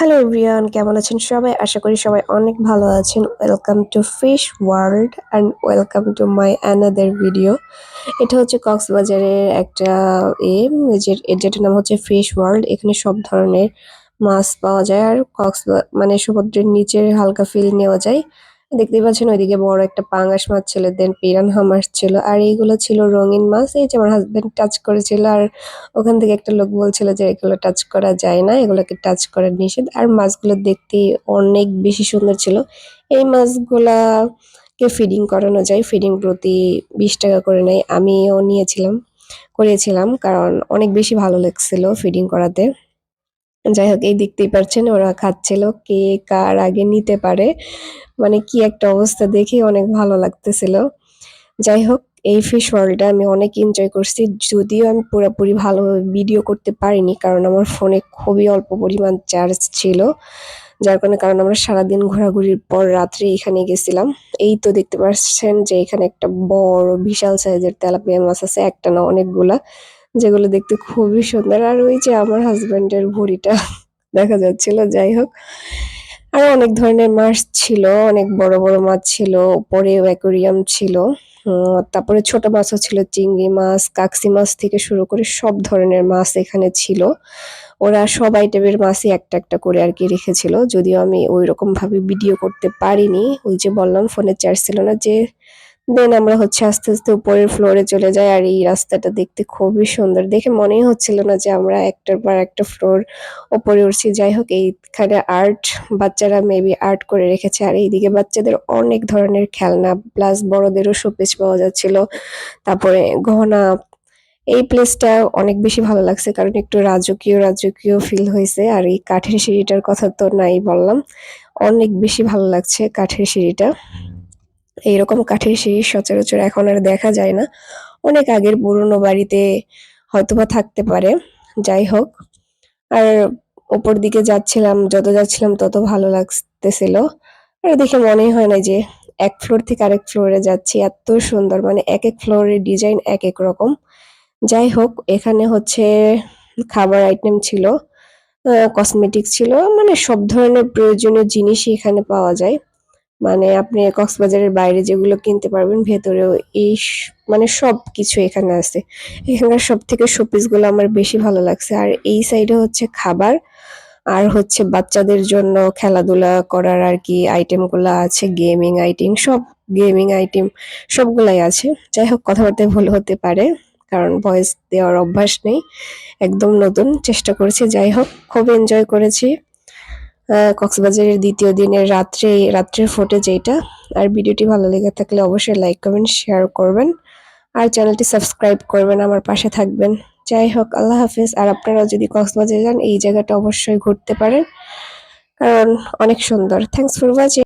Hello Riyan কেমন আছেন সবাই? আশা করি সবাই অনেক ভালো আছেন। Welcome to fish world and welcome to my another video এটা হচ্ছে কক্সবাজারের একটা এ যেটার নাম হচ্ছে ফিশ ওয়ার্ল্ড এখানে সব ধরনের মাছ পাওয়া যায় আর কক্স মানে সমুদ্রের নিচের হালকা ফিল নেওয়া যায়। দেখতেই পাচ্ছেন ওইদিকে বড় একটা পাঙ্গাস মাছ ছিল দেন পিরানহা মাছ ছিল, আর এইগুলো ছিল রঙিন মাছ, এই যে আমার হাজব্যান্ড টাচ করেছিল, আর ওখান থেকে একটা লোক বলছিল যে এগুলো টাচ করা যায় না, এগুলোকে টাচ করা নিষেধ, আর মাছগুলো দেখতে অনেক বেশি সুন্দর ছিল। এই মাছগুলা কে ফিডিং করানো যায় ফিডিং প্রতি বিশ টাকা করে নেয়, আমিও নিয়েছিলাম করিয়েছিলাম কারণ অনেক বেশি ভালো লাগছিল ফিডিং করাতে। যাই হোক এই দেখতেই পারছেন, ওরা খাচ্ছিল, কে কার আগে নিতে পারে। মানে কি একটা অবস্থা দেখে অনেক ভালো লাগতেছিল। যাই হোক এই ফিশ ওয়ার্ল্ডটা আমি অনেক এনজয় করছি, যদিও আমি পুরোপুরি ভালোভাবে ভিডিও করতে পারিনি, কারণ আমার ফোনে খুবই অল্প পরিমাণ চার্জ ছিল, যার কারণে, কারণ আমরা সারাদিন ঘোরাঘুরির পর রাত্রে এখানে গেছিলাম। এই তো দেখতে পাচ্ছেন যে এখানে একটা বড়, বিশাল সাইজের তেলাপিয়া মাছ আছে, একটা না অনেকগুলা। যেগুলো দেখতে খুবই সুন্দর। আর ওই যে আমার হাজব্যান্ডের ভুঁড়িটা, দেখা যাচ্ছিল, যাই হোক। আরও অনেক ধরনের মাছ ছিল, অনেক বড় বড় মাছ ছিল, উপরেও অ্যাকোরিয়াম ছিল। তারপরে ছোট মাছও ছিল, চিংড়ি মাছ, কাকসি মাছ থেকে শুরু করে সব ধরনের মাছ এখানে ছিল। ওরা সব আইটেমের মাছই একটা একটা করে আর কি রেখেছিল। যদিও আমি ওই রকম ভাবে ভিডিও করতে পারিনি। ওই যে বললাম ফোনে চার্জ ছিল না যে দেন আমরা হচ্ছে আস্তে আস্তে উপরের ফ্লোরে চলে যাই আর এই রাস্তাটা দেখতে খুবই সুন্দর। দেখে মনেই হচ্ছিল না যে আমরা একটার পর একটা ফ্লোর ওপরে উঠছি। যাই হোক, এইখানে আর্ট বাচ্চারা মেবি আর্ট করে রেখেছে। আর এইদিকে বাচ্চাদের অনেক ধরনের খেলনা প্লাস বড়দেরও শোপিস পাওয়া যাচ্ছিল। তারপরে গহনা, এই প্লেসটা অনেক বেশি ভালো লাগছে কারণ একটু রাজকীয় রাজকীয় ফিল হয়েছে। আর এই কাঠের সিঁড়িটার কথা তো নাই বললাম। অনেক বেশি ভালো লাগছে কাঠের সিঁড়িটা। এইরকম কাঠের সিঁড়ি সচরাচর এখন আর দেখা যায় না। অনেক আগের পুরনো বাড়িতে হয়তোবা থাকতে পারে, যাই হোক। আর ওপর দিকে যাচ্ছিলাম, যত যাচ্ছিলাম তত ভালো লাগতেছিল। আর দেখে মনেই হয় না যে এক ফ্লোর থেকে আরেক ফ্লোরে যাচ্ছি, এত সুন্দর। মানে এক এক ফ্লোরের ডিজাইন এক এক রকম। যাই হোক, এখানে হচ্ছে খাবার আইটেম ছিল কসমেটিক ছিল মানে সব ধরনের প্রয়োজনীয় জিনিসই এখানে পাওয়া যায়। মানে আপনি কক্সবাজারের বাইরে যেগুলো কিনতে পারবেন, ভেতরেও এই মানে সব কিছু এখানে আছে। এখানকার সব থেকে শোপিসগুলো আমার বেশি ভালো লাগছে। আর এই সাইডে হচ্ছে খাবার, আর হচ্ছে বাচ্চাদের জন্য খেলাধুলা করার আর কি আইটেমগুলা আছে গেমিং আইটেম সব গেমিং আইটেম সবগুলাই আছে। যাই হোক, কথাবার্তায় ভুল হতে পারে, কারণ ভয়েস দেওয়ার অভ্যাস নেই। একদম নতুন, চেষ্টা করেছি, যাই হোক, খুব এনজয় করেছি। কক্সবাজারের দ্বিতীয় দিনের রাত্রে রাত্রের ফুটেজ এইটা। আর ভিডিওটি ভালো লেগে থাকলে অবশ্যই লাইক করবেন শেয়ার করবেন। আর চ্যানেলটি সাবস্ক্রাইব করবেন, আমার পাশে থাকবেন। যাই হোক, আল্লাহ হাফিজ। আর আপনারাও যদি কক্সবাজার যান, এই জায়গাটা অবশ্যই ঘুরতে পারেন। কারণ অনেক সুন্দর। Thanks for watching